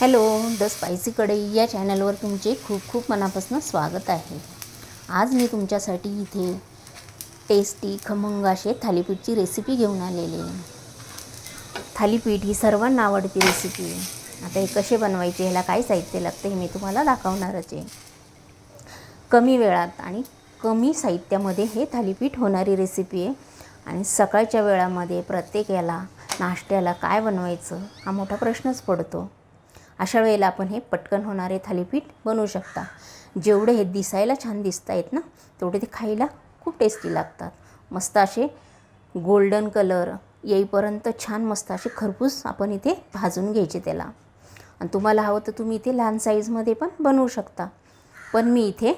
Hello the spicy कढई या चॅनलवर तुमचे खूप खूप मनापासून स्वागत आहे. आज मी तुमच्यासाठी इथे टेस्टी खमंग असे थालीपीठची रेसिपी घेऊन आलेली आहे. थालीपीठ ही सर्वांना आवडती रेसिपी आहे. आता हे कसे बनवायचे ह्याला काय साहित्य लागतं हे मी तुम्हाला दाखवणारच आहे. कमी वेळात आणि कमी साहित्यामध्ये हे थालीपीठ होणारी रेसिपी आहे. आणि सकाळच्या वेळामध्ये प्रत्येक याला नाश्त्याला काय बनवायचं हा मोठा प्रश्नच पडतो. अशा वेळेला आपण हे पटकन होणारे थालीपीठ बनवू शकता. जेवढे हे दिसायला छान दिसत आहेत ना तेवढे ते खायला खूप टेस्टी लागतात. मस्त असे गोल्डन कलर येईपर्यंत छान मस्त असे खरपूस आपण इथे भाजून घ्यायचे त्याला. आणि तुम्हाला हवं तर तुम्ही इथे लहान साईजमध्ये पण बनवू शकता. पण मी इथे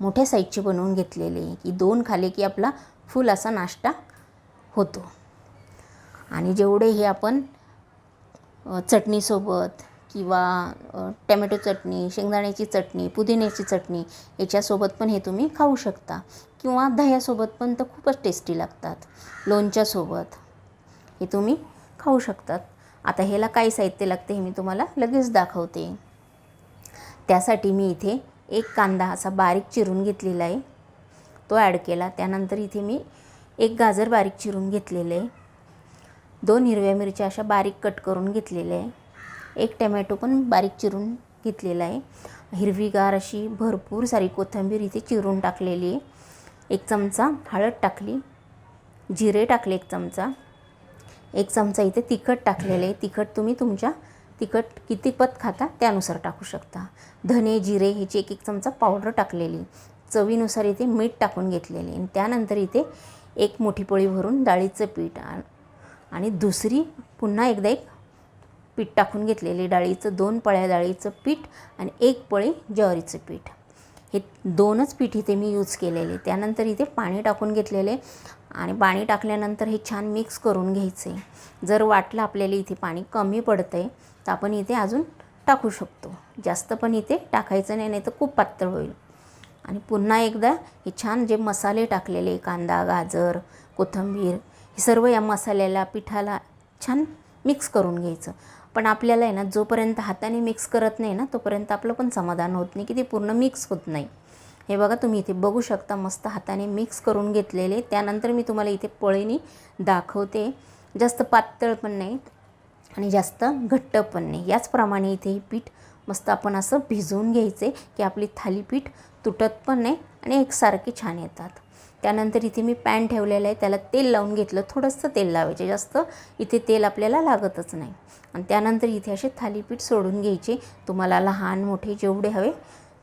मोठ्या साईजचे बनवून घेतलेले की दोन खाले की आपला फुल असा नाश्ता होतो. आणि जेवढे हे आपण चटणीसोबत किंवा टॅमॅटो चटणी शेंगदाण्याची चटणी पुदिन्याची चटणी याच्यासोबत पण हे तुम्ही खाऊ शकता. किंवा दह्यासोबत पण तर खूपच टेस्टी लागतात. लोणच्यासोबत हे तुम्ही खाऊ शकतात. आता ह्याला काय साहित्य लागते हे मी तुम्हाला लगेच दाखवते. त्यासाठी मी इथे एक कांदा असा बारीक चिरून घेतलेला आहे. तो ॲड केला. त्यानंतर इथे मी एक गाजर बारीक चिरून घेतलेलं आहे. दोन हिरव्या मिरच्या अशा बारीक कट करून घेतलेल्या आहे. एक टमॅटो पण बारीक चिरून घेतलेला आहे. हिरवीगार अशी भरपूर सारी कोथिंबीर इथे चिरून टाकलेली आहे. एक चमचा हळद टाकली जिरे टाकले एक चमचा एक चमचा इथे तिखट टाकलेलं आहे. तिखट तुम्ही तुमच्या तिखट किती पत खाता त्यानुसार टाकू शकता. धने जिरे ह्याची एक एक चमचा पावडर टाकलेली चवीनुसार इथे मीठ टाकून घेतलेले आणि त्यानंतर इथे एक मोठी पोळी भरून डाळीचं पीठ आणि दुसरी पुन्हा एकदा एक पीठ टाकून घेतलेले डाळीचं दोन पळ्या डाळीचं पीठ आणि एक पळी ज्वारीचं पीठ. हे दोनच पीठ इथे मी यूज केलेले. त्यानंतर इथे पाणी टाकून घेतलेले आणि पाणी टाकल्यानंतर हे छान मिक्स करून घ्यायचे. जर वाटलं आपल्याला इथे पाणी कमी पडतं आहे तर आपण इथे अजून टाकू शकतो. जास्त पण इथे टाकायचं नाही नाही तर खूप पातळ होईल. आणि पुन्हा एकदा हे छान जे मसाले टाकलेले कांदा गाजर कोथिंबीर सर्व या मसाल्याला पिठाला छान मिक्स करून घ्यायचं. पण आपल्याला आहे ना जोपर्यंत हाताने मिक्स करत नाही ना तोपर्यंत आपलं पण समाधान होत नाही की ते पूर्ण मिक्स होत नाही. हे बघा तुम्ही इथे बघू शकता मस्त हाताने मिक्स करून घेतलेले. त्यानंतर मी तुम्हाला इथे पळीनी दाखवते. जास्त पातळ पण नाही आणि जास्त घट्ट पण नाही. याचप्रमाणे इथे हे पीठ मस्त आपण असं भिजवून घ्यायचे की आपली थालीपीठ तुटत पण नाही आणि एकसारखे छान येतात. त्यानंतर इथे मी पॅन ठेवलेलं आहे. त्याला तेल लावून घेतलं. थोडंसं तेल लावायचे. जास्त इथे तेल आपल्याला लागतच नाही. आणि त्यानंतर इथे असे थालीपीठ सोडून घ्यायचे. तुम्हाला लहान मोठे जेवढे हवे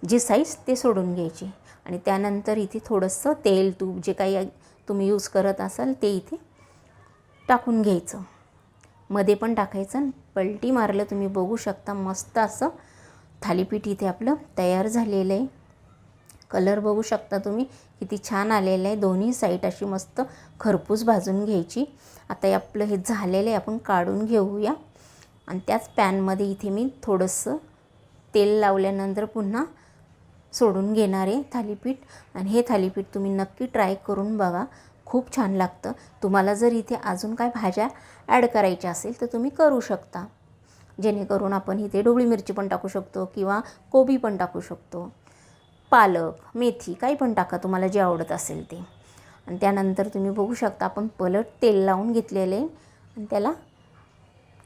जे साईज ते सोडून घ्यायचे. आणि त्यानंतर इथे थोडंसं तेल तूप जे काही तुम्ही यूज करत असाल ते इथे टाकून घ्यायचं. मध्ये पण टाकायचं पलटी मारलं तुम्ही बघू शकता. मस्त असं थालीपीठ इथे आपलं तयार झालेलं आहे. कलर बघू शकता तुम्ही. किती छान आलेलं आहे. दोन्ही साईड अशी मस्त खरपूस भाजून घ्यायची. आता आपलं हे झालेलं आहे. आपण काढून घेऊया. आणि त्याच पॅनमध्ये इथे मी थोडंसं तेल लावल्यानंतर पुन्हा सोडून घेणार आहे थालीपीठ. आणि हे थालीपीठ तुम्ही नक्की ट्राय करून बघा. खूप छान लागतं. तुम्हाला जर इथे अजून काय भाज्या ॲड करायच्या असेल तर तुम्ही करू शकता. जेणेकरून आपण इथे ढोबळी मिरची पण टाकू शकतो किंवा कोबी पण टाकू शकतो. पालक मेथी काही पण टाका तुम्हाला जे आवडत असेल ते. आणि त्यानंतर तुम्ही बघू शकता आपण पलट तेल लावून घेतलेले. आणि त्याला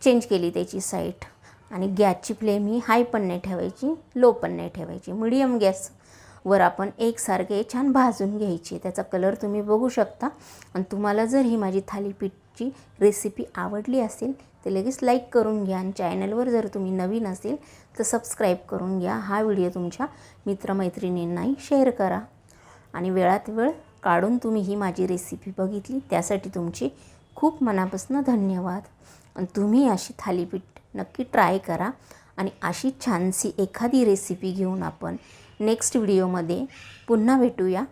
चेंज केली त्याची साईट आणि गॅसची फ्लेम ही हाय पण नाही ठेवायची लो पण नाही ठेवायची. Medium gas. वर आपण एकसारखे छान भाजून घ्यायचे. त्याचा कलर तुम्ही बघू शकता. आणि तुम्हाला जर ही माझी थालीपीठची रेसिपी आवडली असेल तर लगेच लाईक करून घ्या. आणि चॅनलवर जर तुम्ही नवीन असेल तर सबस्क्राईब करून घ्या. हा व्हिडिओ तुमच्या मित्रमैत्रिणींनाही शेअर करा. आणि वेळात वेळ काढून तुम्ही ही माझी रेसिपी बघितली त्यासाठी तुमची खूप मनापासून धन्यवाद. आणि तुम्ही अशी थालीपीठ नक्की ट्राय करा. आणि अशी छानशी एखादी रेसिपी घेऊन आपण नेक्स्ट व्हिडिओमध्ये पुन्हा भेटूया.